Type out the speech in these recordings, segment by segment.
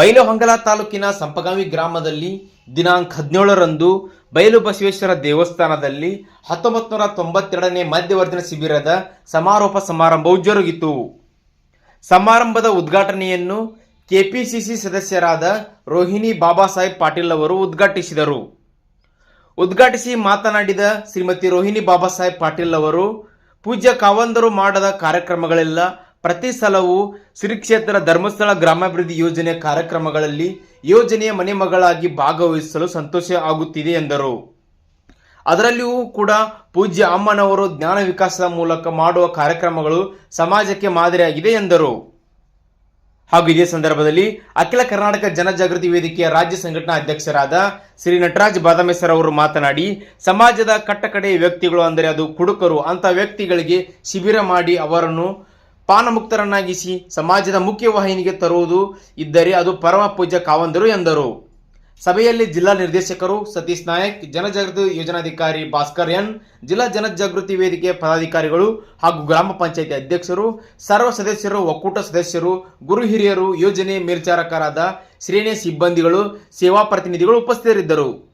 ಬೈಲಹೊಂಗಲ ತಾಲೂಕಿನ ಸಂಪಗಾವಿ ಗ್ರಾಮದಲ್ಲಿ ದಿನಾಂಕ ಹದಿನೇಳರಂದು ಬಯಲು ಬಸವೇಶ್ವರ ದೇವಸ್ಥಾನದಲ್ಲಿ ಹತ್ತೊಂಬತ್ತು ನೂರ ತೊಂಬತ್ತೆರಡನೇ ಮಧ್ಯವರ್ಜನ ಶಿಬಿರದ ಸಮಾರೋಪ ಸಮಾರಂಭವು ಜರುಗಿತು. ಸಮಾರಂಭದ ಉದ್ಘಾಟನೆಯನ್ನು ಕೆಪಿಸಿಸಿ ಸದಸ್ಯರಾದ ರೋಹಿಣಿ ಬಾಬಾ ಸಾಹೇಬ್ ಪಾಟೀಲ್ ಅವರು ಉದ್ಘಾಟಿಸಿದರು. ಉದ್ಘಾಟಿಸಿ ಮಾತನಾಡಿದ ಶ್ರೀಮತಿ ರೋಹಿಣಿ ಬಾಬಾ ಸಾಹೇಬ್ ಪಾಟೀಲ್ ಅವರು, ಪೂಜ್ಯ ಕಾವಂದರು ಮಾಡದ ಕಾರ್ಯಕ್ರಮಗಳೆಲ್ಲ ಪ್ರತಿ ಸಲವೂ ಶ್ರೀ ಕ್ಷೇತ್ರ ಧರ್ಮಸ್ಥಳ ಗ್ರಾಮಾಭಿವೃದ್ಧಿ ಯೋಜನೆ ಕಾರ್ಯಕ್ರಮಗಳಲ್ಲಿ ಯೋಜನೆಯ ಮನೆ ಮಗಳಾಗಿ ಭಾಗವಹಿಸಲು ಸಂತೋಷ ಆಗುತ್ತಿದೆ ಎಂದರು. ಅದರಲ್ಲಿಯೂ ಕೂಡ ಪೂಜ್ಯ ಅಮ್ಮನವರು ಜ್ಞಾನ ವಿಕಾಸದ ಮೂಲಕ ಮಾಡುವ ಕಾರ್ಯಕ್ರಮಗಳು ಸಮಾಜಕ್ಕೆ ಮಾದರಿಯಾಗಿದೆ ಎಂದರು. ಹಾಗೂ ಇದೇ ಸಂದರ್ಭದಲ್ಲಿ ಅಖಿಲ ಕರ್ನಾಟಕ ಜನಜಾಗೃತಿ ವೇದಿಕೆಯ ರಾಜ್ಯ ಸಂಘಟನಾ ಅಧ್ಯಕ್ಷರಾದ ಶ್ರೀ ನಟರಾಜ್ ಬಾದಾಮೇಶ್ವರ ಅವರು ಮಾತನಾಡಿ, ಸಮಾಜದ ಕಟ್ಟಕಡೆಯ ವ್ಯಕ್ತಿಗಳು ಅಂದರೆ ಅದು ಕುಡುಕರು ಅಂತ ವ್ಯಕ್ತಿಗಳಿಗೆ ಶಿಬಿರ ಮಾಡಿ ಅವರನ್ನು ಪಾನಮುಕ್ತರನ್ನಾಗಿಸಿ ಸಮಾಜದ ಮುಖ್ಯವಾಹಿನಿಗೆ ತರುವುದು ಇದ್ದರೆ ಅದು ಪರಮ ಪೂಜ್ಯ ಕಾವಂದರು ಎಂದರು. ಸಭೆಯಲ್ಲಿ ಜಿಲ್ಲಾ ನಿರ್ದೇಶಕರು ಸತೀಶ್ ನಾಯಕ್, ಜನಜಾಗೃತಿ ಯೋಜನಾಧಿಕಾರಿ ಭಾಸ್ಕರ್ ಎನ್, ಜಿಲ್ಲಾ ಜನಜಾಗೃತಿ ವೇದಿಕೆ ಪದಾಧಿಕಾರಿಗಳು ಹಾಗೂ ಗ್ರಾಮ ಪಂಚಾಯಿತಿ ಅಧ್ಯಕ್ಷರು, ಸರ್ವ ಸದಸ್ಯರು, ಒಕ್ಕೂಟ ಸದಸ್ಯರು, ಗುರು ಹಿರಿಯರು, ಯೋಜನೆ ಮೇಲ್ಚಾರಕರಾದ ಶ್ರೇಣಿಯ ಸಿಬ್ಬಂದಿಗಳು, ಸೇವಾ ಪ್ರತಿನಿಧಿಗಳು ಉಪಸ್ಥಿತರಿದ್ದರು.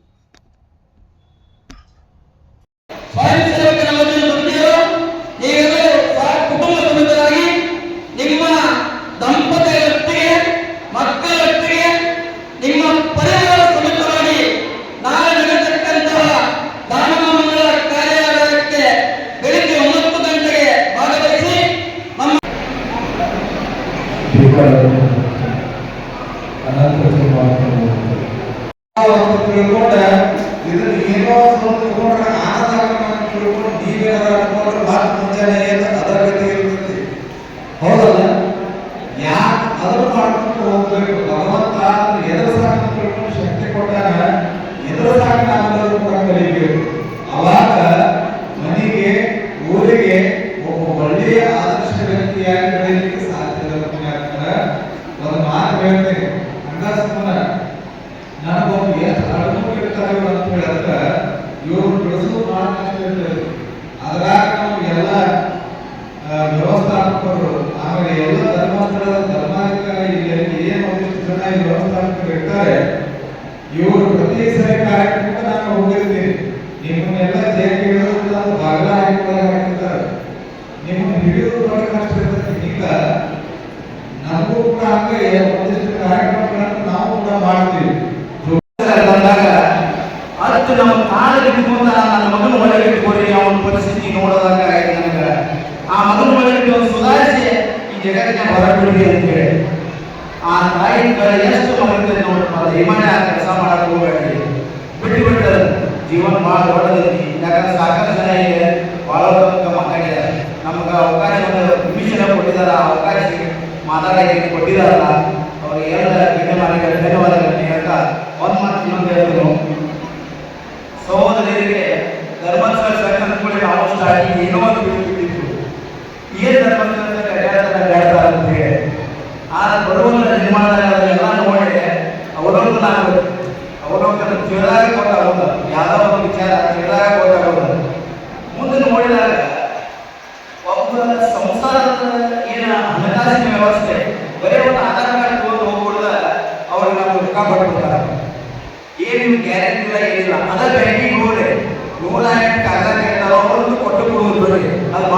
ಅನ್ಕೊಂಡ್ರೆ ಮಾತು ಮುಂಜಾನೆ ಏನು ಹಂಗ ನನಗೊಂದು ಎಷ್ಟು ಅಳವು ಇರ್ತಾರೆ ಅಂತ ಹೇಳಿದ್ರೆ ಇವರು ಬೆಳೆಸೋದು ಮಾಡಬೇಕು ಇರ್ತದೆ ಅದ್ರಾಗ ಎಲ್ಲ ವ್ಯವಸ್ಥಾಪಕರು, ಆಮೇಲೆ ಎಲ್ಲ ಧರ್ಮಸ್ಥಳದ ಧರ್ಮಾಧಿಕಾರಿ ಇಲ್ಲಿ ಏನು ಜನ ವ್ಯವಸ್ಥಾಪಕರು ಇರ್ತಾರೆ, ಇವರು ಪ್ರತಿ ಸರಿ ಕಾರ್ಯಕ್ರಮಕ್ಕೆ ನಾನು ಹೋಗಿರ್ತೀನಿ. ನಿಮ್ಮನ್ನೆಲ್ಲ ಜಯಕ್ಕೆ ಹಿಡಿದು ನಾನು ಬಾಗಿಲ ಹಾಕಿರ್ತಾರೆ ನಿಮ್ಮನ್ನು ಹಿಡಿಯೋದು ಕಷ್ಟ ಇರ್ತದೆ. ಈಗ ನಮಗೂ ಕೂಡ ಹಂಗೆ ಒಂದಿಷ್ಟು ಕಾರ್ಯಕ್ರಮಗಳನ್ನು ನಾವು ಕೂಡ ಮಾಡ್ತೀವಿ ಬಂದಾಗ ಅಷ್ಟು ನಮ್ಮ ಕಾಲಿಗೆ ಬಿದ್ದುಕೊಂಡ ನನ್ನ ಮಗನ ಒಳಗೆ ಇಟ್ಕೊಡಿ ಅವನ ಪರಿಸ್ಥಿತಿ ನೋಡಿದಾಗ ನನಗೆ. ಆ ಮಗನ ಒಳಗೆ ಒಂದು ಸುಧಾರಿಸಿ ಈ ಜಗತ್ತಿನ ಹೊರಬಿಡಿ ಅಂತೇಳಿ ಆ ತಾಯಿ ಎಷ್ಟು ಮಗನಿಗೆ ನೋಡಪ್ಪ ದಯಮಾಡಿ ಆ ಕೆಲಸ ಮಾಡಕ್ಕೆ ಹೋಗಬೇಡಿ. ಬಿಟ್ಟು ಬಿಟ್ಟು ಜೀವನ ಭಾಳ ದೊಡ್ಡದೈತಿ. ಯಾಕಂದ್ರೆ ಸಾಕಷ್ಟು ಜನ ಈಗ ಭಾಳ ಮಾತಾಡಿದ್ದಾರೆ. ನಮ್ಗೆ ಅವಕಾಶ ಮಿಷನ್ ಕೊಟ್ಟಿದ್ದಾರೆ. ಆ ಅವಕಾಶ ಮಾತಾಡಕ್ಕೆ ಕೊಟ್ಟಿದ್ದಾರಲ್ಲ. ಅವ್ರಿಗೆ ಎಲ್ಲ ಧನ್ಯವಾದಗಳು ಧನ್ಯವಾದಗಳನ್ನು ಹೇಳ್ತಾ ಒಂದು ಮಾತು ಇನ್ನೊಂದು ಹೇಳಿದ್ರು ಸಹೋದರರಿಗೆ ಧರ್ಮಸ್ಥಳ ಸಂಘ ಕೂಡ ನಾವು ಆಗಿ ಏನೋ ಒಂದು ಬಿಟ್ಟಿದ್ರು ಏನ್ ಧರ್ಮಸ್ಥಳ ಹೇಳ್ತಾರೆ ಅಂತ ಹೇಳಿ. ಆ ಬಡವರ ನಿರ್ಮಾಣ ಎಲ್ಲ ನೋಡಿ ಅವಲೋಕನ ಆಗಬೇಕು ಅವಲೋಕನ ತಿಳಿದಾಗ ಗೊತ್ತಾಗೋದು ಯಾವ್ದೋ ಒಂದು ವಿಚಾರ ತಿಳಿದಾಗ ಗೊತ್ತಾಗೋದು ಮುಂದೆ ನೋಡಿದಾಗ ಒಬ್ಬ ಸಂಸಾರದ ಏನ ಹಣಕಾಸಿನ ವ್ಯವಸ್ಥೆ ಏನೇನು ಗ್ಯಾರಂಟಿ ಇಲ್ಲ ಏನಿಲ್ಲ ಅದ ಬ್ಯಾಂಕಿಗೆ ಹೋಗ್ರಿ ನೂರ ಎಂಟು ಕಾಗದ ಕೇಳ್ತಾರೋ ಅವ್ರದ್ದು ಕೊಟ್ಟು ಕೊಡುವುದು ಬಿಡ್ರಿ ಅದು